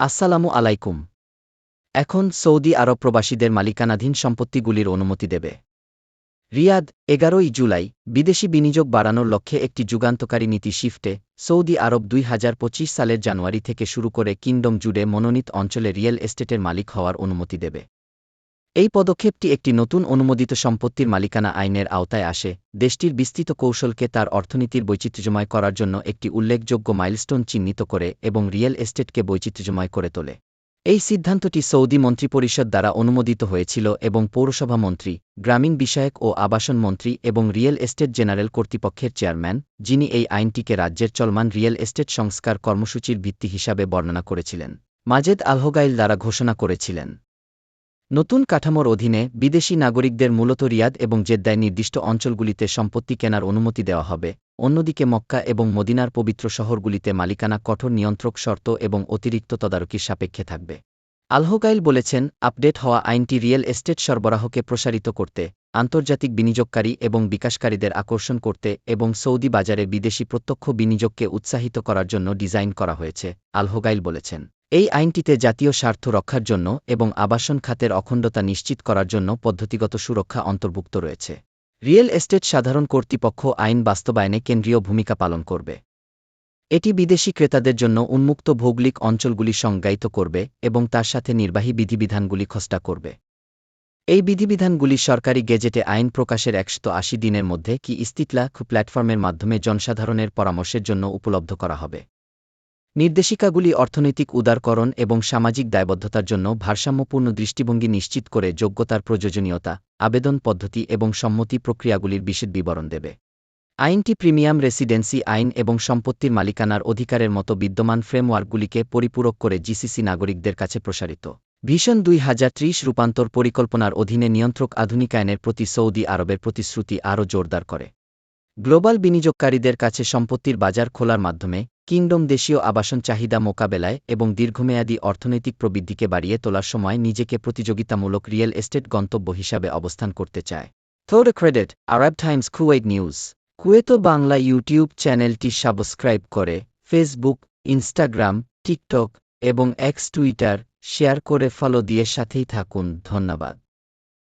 আসসালামু আলাইকুম। এখন সৌদি আরব প্রবাসীদের মালিকানাধীন সম্পত্তিগুলির অনুমতি দেবে। রিয়াদ, এগারোই জুলাই, বিদেশি বিনিয়োগ বাড়ানোর লক্ষ্যে একটি যুগান্তকারী নীতি শিফটে, সৌদি আরব দুই হাজার পঁচিশ সালের জানুয়ারি থেকে শুরু করে কিংডম জুড়ে মনোনীত অঞ্চলে রিয়েল এস্টেটের মালিক হওয়ার অনুমতি দেবে। এই পদক্ষেপটি একটি নতুন অনুমোদিত সম্পত্তির মালিকানা আইনের আওতায় আসে। দেশটির বিস্তৃত কৌশলকে তার অর্থনীতির বৈচিত্র্যময় করার জন্য একটি উল্লেখযোগ্য মাইলস্টোন চিহ্নিত করে এবং রিয়েল এস্টেটকে বৈচিত্র্যময় করে তোলে। এই সিদ্ধান্তটি সৌদি মন্ত্রিপরিষদ দ্বারা অনুমোদিত হয়েছিল এবং পৌরসভা মন্ত্রী, গ্রামীণ বিষয়ক ও আবাসন মন্ত্রী এবং রিয়েল এস্টেট জেনারেল কর্তৃপক্ষের চেয়ারম্যান, যিনি এই আইনটিকে রাজ্যের চলমান রিয়েল এস্টেট সংস্কার কর্মসূচির ভিত্তি হিসাবে বর্ণনা করেছিলেন। মাজেদ আলহগাইল দ্বারা ঘোষণা করেছিলেন। নতুন কাঠামোর অধীনে বিদেশি নাগরিকদের মূলত রিয়াদ এবং জেদ্দায় নির্দিষ্ট অঞ্চলগুলিতে সম্পত্তি কেনার অনুমতি দেওয়া হবে। অন্যদিকে মক্কা এবং মদিনার পবিত্র শহরগুলিতে মালিকানা কঠোর নিয়ন্ত্রক শর্ত এবং অতিরিক্ত তদারকির সাপেক্ষে থাকবে। আলহোগাইল বলেছেন, আপডেট হওয়া আইনটি রিয়েল এস্টেট সরবরাহকে প্রসারিত করতে, আন্তর্জাতিক বিনিয়োগকারী এবং বিকাশকারীদের আকর্ষণ করতে এবং সৌদি বাজারে বিদেশি প্রত্যক্ষ বিনিয়োগকে উৎসাহিত করার জন্য ডিজাইন করা হয়েছে, আলহোগাইল বলেছেন। এই আইনটিতে জাতীয় স্বার্থ রক্ষার জন্য এবং আবাসন খাতের অখণ্ডতা নিশ্চিত করার জন্য পদ্ধতিগত সুরক্ষা অন্তর্ভুক্ত রয়েছে। রিয়েল এস্টেট সাধারণ কর্তৃপক্ষ আইন বাস্তবায়নে কেন্দ্রীয় ভূমিকা পালন করবে। এটি বিদেশি ক্রেতাদের জন্য উন্মুক্ত ভৌগোলিক অঞ্চলগুলি সংজ্ঞায়িত করবে এবং তার সাথে নির্বাহী বিধিবিধানগুলি খসড়া করবে। এই বিধিবিধানগুলি সরকারি গেজেটে আইন প্রকাশের একশত আশি দিনের মধ্যে কি ইস্তিতলা প্ল্যাটফর্মের মাধ্যমে জনসাধারণের পরামর্শের জন্য উপলব্ধ করা হবে। নির্দেশিকাগুলি অর্থনৈতিক উদারকরণ এবং সামাজিক দায়বদ্ধতার জন্য ভারসাম্যপূর্ণ দৃষ্টিভঙ্গি নিশ্চিত করে যোগ্যতার প্রয়োজনীয়তা, আবেদন পদ্ধতি এবং সম্মতি প্রক্রিয়াগুলির বিশেষ বিবরণ দেবে। আইনটি প্রিমিয়াম রেসিডেন্সি আইন এবং সম্পত্তির মালিকানার অধিকারের মতো বিদ্যমান ফ্রেমওয়ার্কগুলিকে পরিপূরক করে জিসিসি নাগরিকদের কাছে প্রসারিত। ভীষণ দুই হাজার ত্রিশ রূপান্তর পরিকল্পনার অধীনে নিয়ন্ত্রক আধুনিকায়নের প্রতি সৌদি আরবের প্রতিশ্রুতি আরও জোরদার করে। গ্লোবাল বিনিয়োগকারীদের কাছে সম্পত্তির বাজার খোলার মাধ্যমে কিংডম দেশীয় আবাসন চাহিদা মোকাবেলায় এবং দীর্ঘমেয়াদী অর্থনৈতিক প্রবৃদ্ধিকে বাড়িয়ে তোলার সময় নিজেকে প্রতিযোগিতামূলক রিয়েল এস্টেট গন্তব্য হিসাবে অবস্থান করতে চায়। থোর credit, Arab Times Kuwait news. কুয়েতো Bangla YouTube চ্যানেলটি সাবস্ক্রাইব করে, ফেসবুক, ইনস্টাগ্রাম, টিকটক এবং এক্স টুইটার শেয়ার করে ফলো দিয়ে সাথেই থাকুন। ধন্যবাদ।